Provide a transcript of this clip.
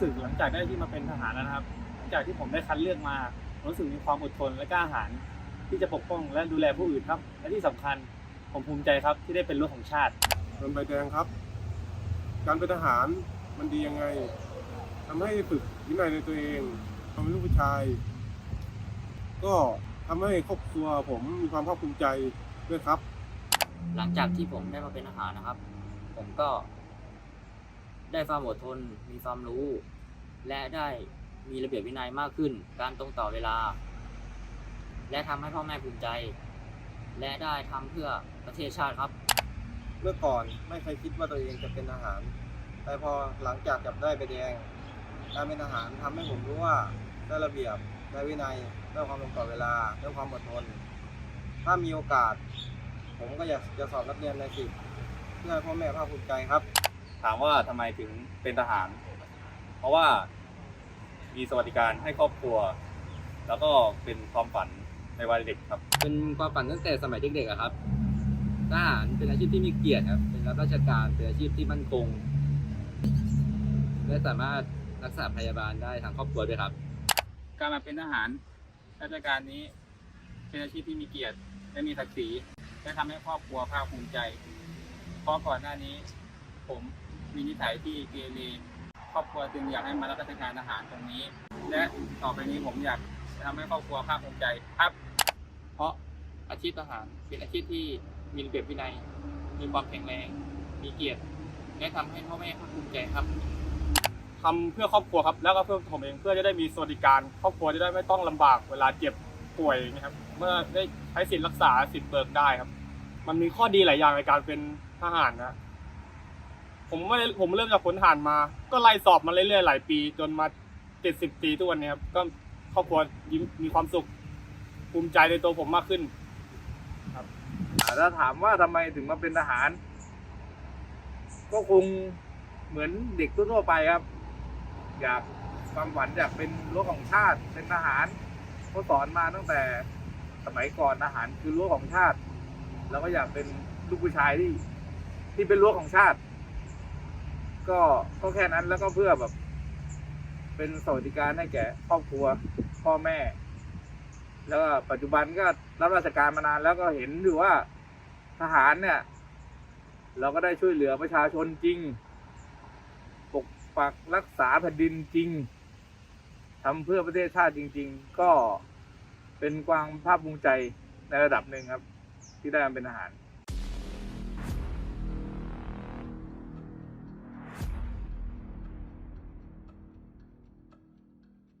สึกหลังจากได้ที่มาเป็นทหารแล้วนะครับ หลังจากที่ผมได้คัดเลือกมาผมรู้สึกมีความอดทนและกล้าหาญที่จะปกป้องและดูแลผู้อื่นครับ และที่สำคัญผมภูมิใจครับที่ได้เป็นรั้วของชาติโดนใบแดงครับ การเป็นทหารมันดียังไงทำให้ฝึกวินัยในตัวเองทำเป็นลูกผู้ชาย ก็ทำให้ครอบครัวผมมีความภาคภูมิใจด้วยครับ หลังจากที่ผมได้มาเป็นทหารนะครับ ผมก็ ได้ความอดทน มีความรู้ และได้มีระเบียบวินัยมากขึ้น การตรงต่อเวลา และทำให้พ่อแม่ภูมิใจ และได้ทำเพื่อประเทศชาติครับ เมื่อก่อนไม่เคยคิดว่าตัวเองจะเป็นทหาร แต่พอหลังจากจับได้ใบแดงการเป็นทหารทำให้ผมรู้ว่าได้ระเบียบได้วินัยได้ความตรงต่อเวลาได้ความอดทน ถ้ามีโอกาส ผมก็อยากจะสอบนักเรียนในสิบเพื่อให้พ่อแม่ภาคภูมิใจครับ ถามว่าทำไมถึงเป็นทหาร เพราะว่ามีสวัสดิการให้ครอบครัว แล้วก็เป็นความฝันในวัยเด็กครับ เป็นความฝันตั้งแต่สมัยเด็กๆอะครับทหารเป็นอาชีพที่มีเกียรติครับ เป็นรับราชการเป็นอาชีพที่มั่นคงและสามารถรักษาพยาบาลได้ทางครอบครัวด้วยครับ การมาเป็นทหารราชการนี้เป็นอาชีพที่มีเกียรติและมีศักดิ์ศรีและทำให้ครอบครัวภาคภูมิใจ เพราะก่อนหน้านี้ ผมมีนิสัยที่เกเรครอบครัวจึงอยากให้มารับราชการทหารตรงนี้ และต่อไปนี้ผมอยากทำให้ครอบครัวภาคภูมิใจครับ เพราะอาชีพทหารเป็นอาชีพที่มีระเบียบวินัย มีความแข็งแรง มีเกียรติ และทำให้พ่อแม่ภาคภูมิใจครับ ทำเพื่อครอบครัวครับ แล้วก็เพื่อผมเองเพื่อจะได้มีสวัสดิการ ครอบครัวจะได้ไม่ต้องลำบากเวลาเจ็บป่วยนะครับ เมื่อได้ใช้สิทธิ์รักษาสิทธิ์เบิกได้ครับ มันมีข้อดีหลายอย่างในการเป็นทหารนะ ผมไม่ได้ผมเริ่มจากพลทหารมา ก็ไล่สอบมาเรื่อยๆหลายปี จนมาเจ็ดสิบปีทุกวันนี้ครับก็ครอบครัวยิ้มมีความสุข ภูมิใจในตัวผมมากขึ้น ถ้าถามว่าทำไมถึงมาเป็นทหาร ก็คงเหมือนเด็กทั่วๆไปครับ อยากความฝันอยากเป็นรั้วของชาติ เป็นทหารเขาสอนมาตั้งแต่สมัยก่อนทหารคือรั้วของชาติ แล้วก็อยากเป็นลูกผู้ชายที่ ที่เป็นรั้วของชาติ ก็ก็แค่นั้นแล้วก็เพื่อแบบ เป็นสวัสดิการให้แก่ครอบครัว พ่อแม่ แล้วก็ปัจจุบันก็รับราชการมานานแล้วก็เห็นอยู่ว่าทหารเนี่ย เราก็ได้ช่วยเหลือประชาชนจริง ปกปักรักษาแผ่นดินจริงทำเพื่อประเทศชาติจริง ๆ ก็เป็นความภาคภูมิใจในระดับหนึ่งครับ ที่ได้มาเป็นทหาร